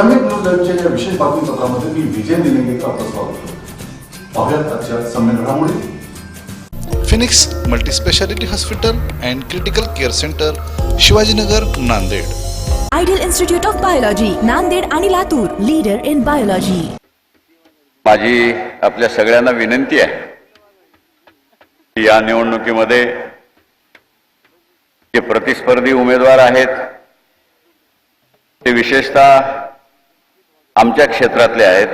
समेत न्यूज लाईव्हच्या या विशेष बातमीपत्रामध्ये मी विजय निलंगेकर आपलं स्वागत करतो पाहुयात आजच्या समेत घडामोडी Phoenix multispeciality hospital and critical care centre Shivajinagar Nanded ideal institute of biology Nanded आणि लातूर लीडर इन बायोलॉजी माझी आपल्या सगळ्यांना विनंती आहे की या निवडणुकीमध्ये जे प्रतिस्पर्धी उमेदवार आहेत ते विशेषतः आमच्या क्षेत्रातले आहेत.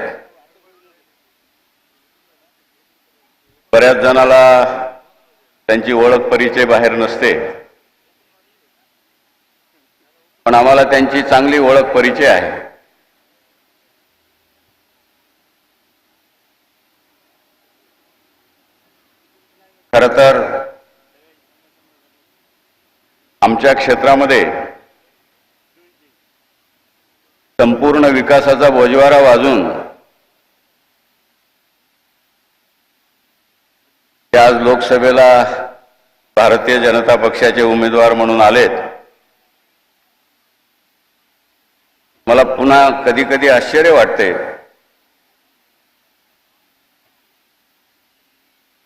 बऱ्याच जणाला त्यांची ओळख परिचय बाहेर नसते. पण आम्हाला त्यांची चांगली ओळख परिचय आहे. खर तर आमच्या क्षेत्रामध्ये संपूर्ण विकासाचा बोजवारा वाजून ते आज लोकसभेला भारतीय जनता पक्षाचे उमेदवार म्हणून आलेत. मला पुन्हा कधी कधी आश्चर्य वाटते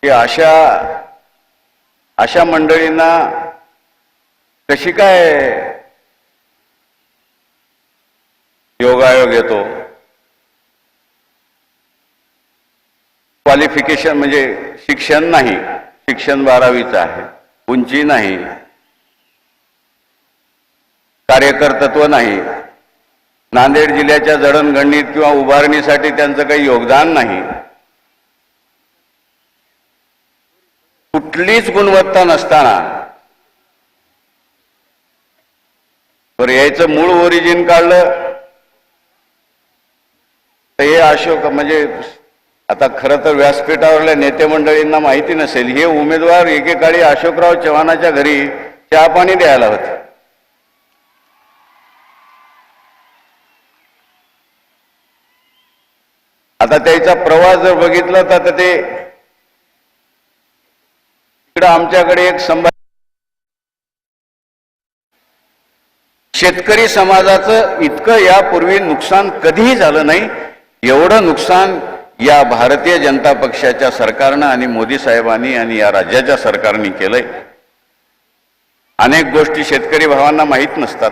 की अशा अशा मंडळींना कशी काय योगायोग येतो. क्वालिफिकेशन म्हणजे शिक्षण नाही. शिक्षण बारावीचं आहे. उंची नाही. कार्यकर्तत्व नाही. नांदेड जिल्ह्याच्या जडणघडणीत किंवा उभारणीसाठी त्यांचं काही योगदान नाही. कुठलीच गुणवत्ता नसताना. बरं यायचं मूळ ओरिजिन काढलं तर हे अशोक म्हणजे आता खरं तर व्यासपीठावरल्या नेते मंडळींना माहिती नसेल हे उमेदवार एकेकाळी अशोकराव चव्हाणाच्या घरी चहा पाणी द्यायला होते. आता त्याचा प्रवास जर बघितला तर ते इकडं आमच्याकडे एक संभा शेतकरी समाजाचं इतकं यापूर्वी नुकसान कधीही झालं नाही. एवढं नुकसान या भारतीय जनता पक्षाच्या सरकारनं आणि मोदी साहेबांनी आणि या राज्याच्या सरकारने केलंय. अनेक गोष्टी शेतकरी भावांना माहीत नसतात.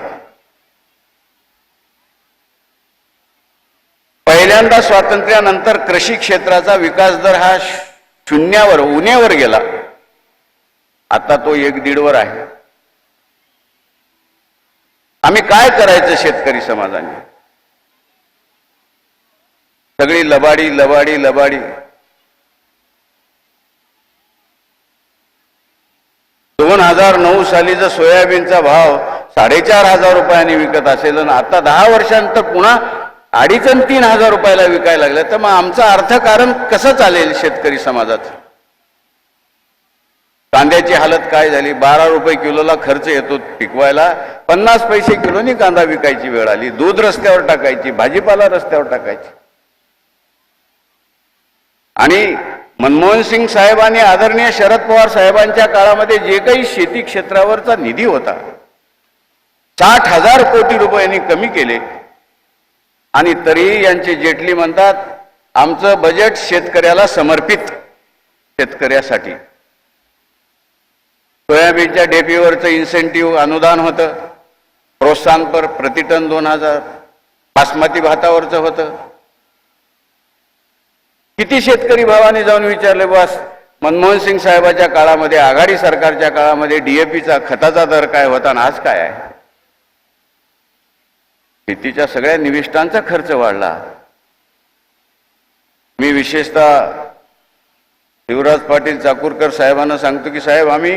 पहिल्यांदा स्वातंत्र्यानंतर कृषी क्षेत्राचा विकास दर हा शून्यावर उन्यावर गेला. आता तो एक दीडवर आहे. आम्ही काय करायचं शेतकरी समाजाने? सगळी लबाडी लबाडी लबाडी. दोन हजार नऊ सालीचा सोयाबीनचा भाव साडेचार हजार रुपयांनी विकत असेल आणि आता दहा वर्षांतर पुन्हा अडीच आणि तीन हजार रुपयाला विकायला लागलं. तर मग आमचं अर्थकारण कसं चालेल शेतकरी समाजाचं कांद्याची हालत काय झाली? बारा रुपये किलोला खर्च येतो पिकवायला. पन्नास पैसे किलोनी कांदा विकायची वेळ आली. दूध रस्त्यावर टाकायची भाजीपाला रस्त्यावर टाकायची. आणि मनमोहन सिंग साहेब आणि आदरणीय शरद पवार साहेबांच्या काळामध्ये जे काही शेती क्षेत्रावरचा निधी होता साठ हजार कोटी रुपयांनी कमी केले. आणि तरीही यांचे जेटली म्हणतात आमचं बजेट शेतकऱ्याला समर्पित शेतकऱ्यासाठी. सोयाबीनच्या डेपीवरचं इन्सेंटिव्ह अनुदान होतं. प्रोत्साहनपर प्रतिटन दोन हजार. बासमती भातावरचं होतं. किती शेतकरी भावाने जाऊन विचारले बस मनमोहन सिंग साहेबाच्या काळामध्ये आघाडी सरकारच्या काळामध्ये डीएपीचा खताचा दर काय होता आणि आज काय आहे? शेतीच्या सगळ्या निविष्ठांचा खर्च वाढला. मी विशेषतः शिवराज पाटील चाकूरकर साहेबांना सांगतो की साहेब आम्ही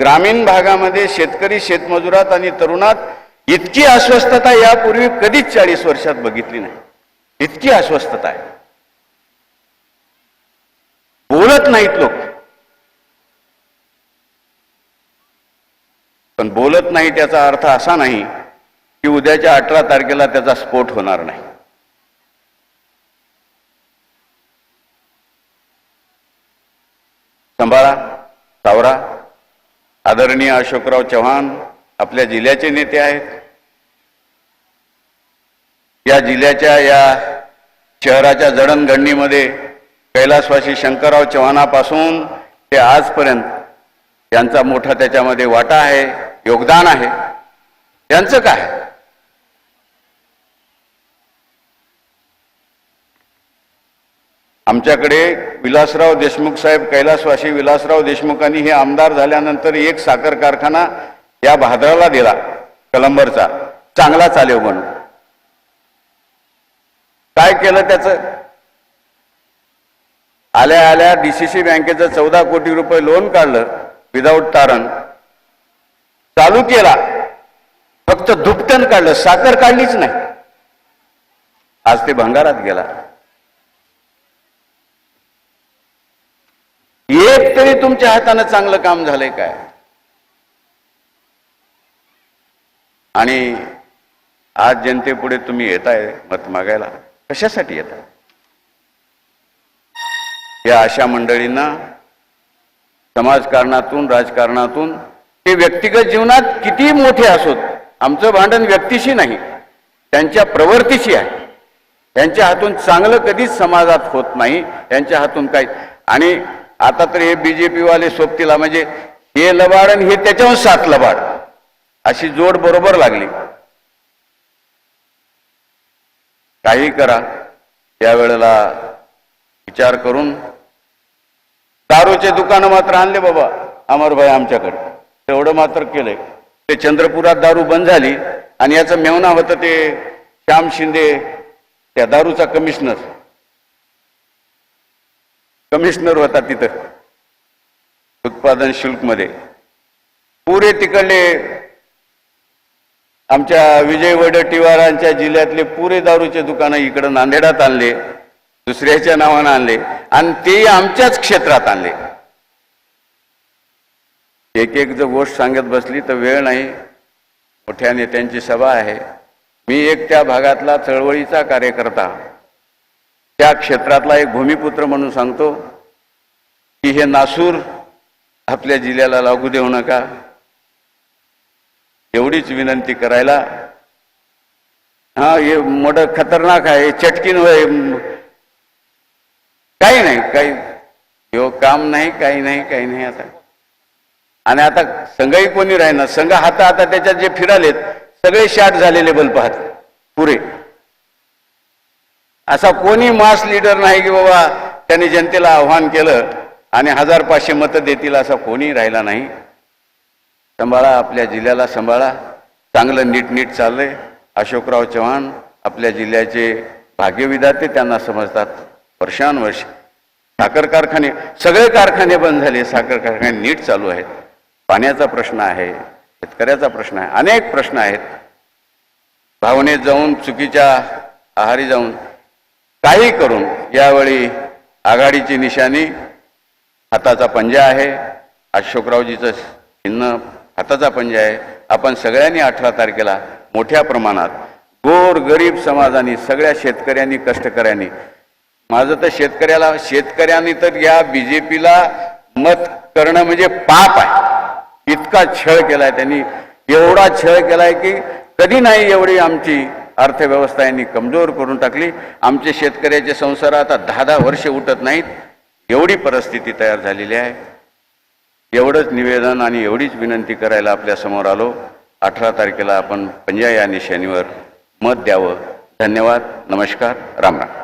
ग्रामीण भागामध्ये शेतकरी शेतमजुरात आणि तरुणात इतकी अस्वस्थता यापूर्वी कधीच चाळीस वर्षात बघितली नाही. इतकी अस्वस्थता आहे. बोलत नाहीत लोक. पण बोलत नाही त्याचा अर्थ असा नाही की उद्याच्या अठरा तारखेला त्याचा स्फोट होणार नाही. सांभाळा सावरा आदरणीय अशोकराव चव्हाण आपल्या जिल्ह्याचे नेते आहेत. या जिल्ह्याच्या या शहराच्या जडणघडणीमध्ये कैलासवासी शंकरराव चव्हाणापासून ते आजपर्यंत यांचा मोठा त्याच्यामध्ये वाटा आहे योगदान आहे. यांचं काय? आमच्याकडे विलासराव देशमुख साहेब कैलासवासी विलासराव देशमुखांनी हे आमदार झाल्यानंतर एक साखर कारखाना या भाद्राला दिला कलंबरचा. चांगला चालेव म्हणून. काय केलं त्याचं? आल्या आल्या डीसीसी बँकेचं चौदा कोटी रुपये लोन काढलं विदाऊट तारण. चालू केला. फक्त दुपटन काढलं साखर काढलीच नाही. आज ते भंगारात गेला. एक तरी तुमच्या हातानं चांगलं काम झालंय काय? आणि आज जनतेपुढे तुम्ही येताय मत मागायला कशासाठी येताय? या अशा मंडळींना समाजकारणातून राजकारणातून ते व्यक्तिगत जीवनात किती मोठे असोत आमचं भांडण व्यक्तीशी नाही त्यांच्या प्रवृत्तीशी आहे. त्यांच्या हातून चांगलं कधीच समाजात होत नाही त्यांच्या हातून काही आणि आता तर हे बीजेपी वाले सोबतीला म्हणजे हे लबाड आणि हे त्याच्याहून सात लबाड अशी जोड बरोबर लागली. काही करा त्यावेळेला विचार करून दारूचे दुकानं मात्र आणले बाबा अमरभाई आमच्याकडे. तेवढं मात्र केलंय. ते चंद्रपुरात दारू बंद झाली आणि याचं मेवना होतं ते श्याम शिंदे त्या दारूचा कमिशनर. कमिशनर होता तिथं उत्पादन शुल्कमध्ये पुरे तिकडले आमच्या विजय वडटीवारांच्या जिल्ह्यातले पुरे दारूचे दुकानं इकडं नांदेडात आणले दुसऱ्याच्या नावानं आणले. आणि ते आमच्याच क्षेत्रात आणले. एक एक जर गोष्ट सांगत बसली तर वेळ नाही. मोठ्या नेत्यांची सभा आहे. मी एक त्या भागातला चळवळीचा कार्यकर्ता. त्या क्षेत्रातला एक भूमिपुत्र म्हणून सांगतो की हे नासूर आपल्या जिल्ह्याला लागू देऊ नका. एवढीच विनंती करायला. हा हे मोठं खतरनाक आहे. चटकीन काही नाही काही हो काम नाही काही नाही काही नाही आता. आणि आता संघही कोणी राहिना संघ हाता आता त्याच्यात जे फिरालेत सगळे शाट झालेले बल्ब पाहत पुरे. असा कोणी मास लीडर नाही की बाबा त्यांनी जनतेला आव्हान केलं आणि हजार पाचशे मतं देतील असा कोणी राहिला नाही. सांभाळा आपल्या जिल्ह्याला सांभाळा. चांगलं नीटनीट चाललंय. अशोकराव चव्हाण आपल्या जिल्ह्याचे भाग्यविधाते त्यांना समजतात. वर्षानुवर्ष. साखर कारखाने सगळे कारखाने बंद झाले. साखर कारखाने नीट चालू आहेत. पाण्याचा प्रश्न आहे शेतकऱ्याचा प्रश्न आहे अनेक प्रश्न आहेत. भावनेत जाऊन चुकीच्या आहारी जाऊन काही करून यावेळी आघाडीची निशाणी हाताचा पंजा आहे. अशोकरावजीचं चिन्ह हाताचा पंजा आहे. आपण सगळ्यांनी अठरा तारखेला मोठ्या प्रमाणात गोर गरीब समाजाने सगळ्या शेतकऱ्यांनी कष्टकऱ्यांनी माझं तर शेतकऱ्याला शेतकऱ्यांनी तर या बीजेपीला मत करणं म्हणजे पाप आहे. इतका छळ केलाय त्यांनी. एवढा छळ केलाय की कधी नाही एवढी आमची अर्थव्यवस्था यांनी कमजोर करून टाकली. आमचे शेतकऱ्याचे संसार आता दहा दहा वर्ष उठत नाहीत. एवढी परिस्थिती तयार झालेली आहे. एवढंच निवेदन आणि एवढीच विनंती करायला आपल्यासमोर आलो. अठरा तारखेला आपण पंजा या निशाणीवर मत द्यावं. धन्यवाद. नमस्कार. राम राम.